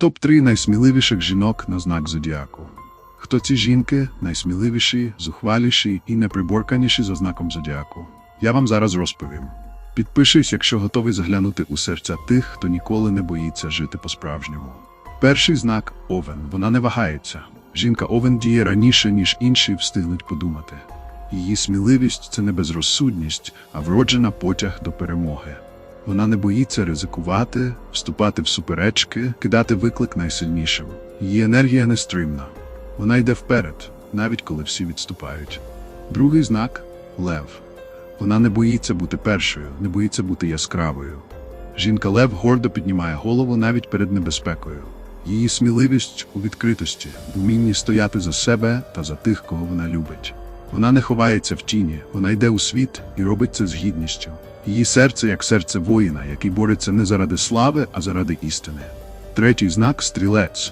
Топ-3 найсміливіших жінок на знак зодіаку. Хто ці жінки найсміливіші, зухваліші і неприборканіші за знаком зодіаку? Я вам зараз розповім. Підпишись, якщо готовий заглянути у серця тих, хто ніколи не боїться жити по-справжньому. Перший знак Овен. Вона не вагається. Жінка Овен діє раніше, ніж інші встигнуть подумати. Її сміливість це не безрозсудність, а вроджена потяг до перемоги. Вона не боїться ризикувати, вступати в суперечки, кидати виклик найсильнішим. Її енергія нестримна. Вона йде вперед, навіть коли всі відступають. Другий знак лев. Вона не боїться бути першою, не боїться бути яскравою. Жінка Лев гордо піднімає голову навіть перед небезпекою. Її сміливість у відкритості, в умінні стояти за себе та за тих, кого вона любить. Вона не ховається в тіні, вона йде у світ і робить це з гідністю. Її серце як серце воїна, який бореться не заради слави, а заради істини. Третій знак стрілець.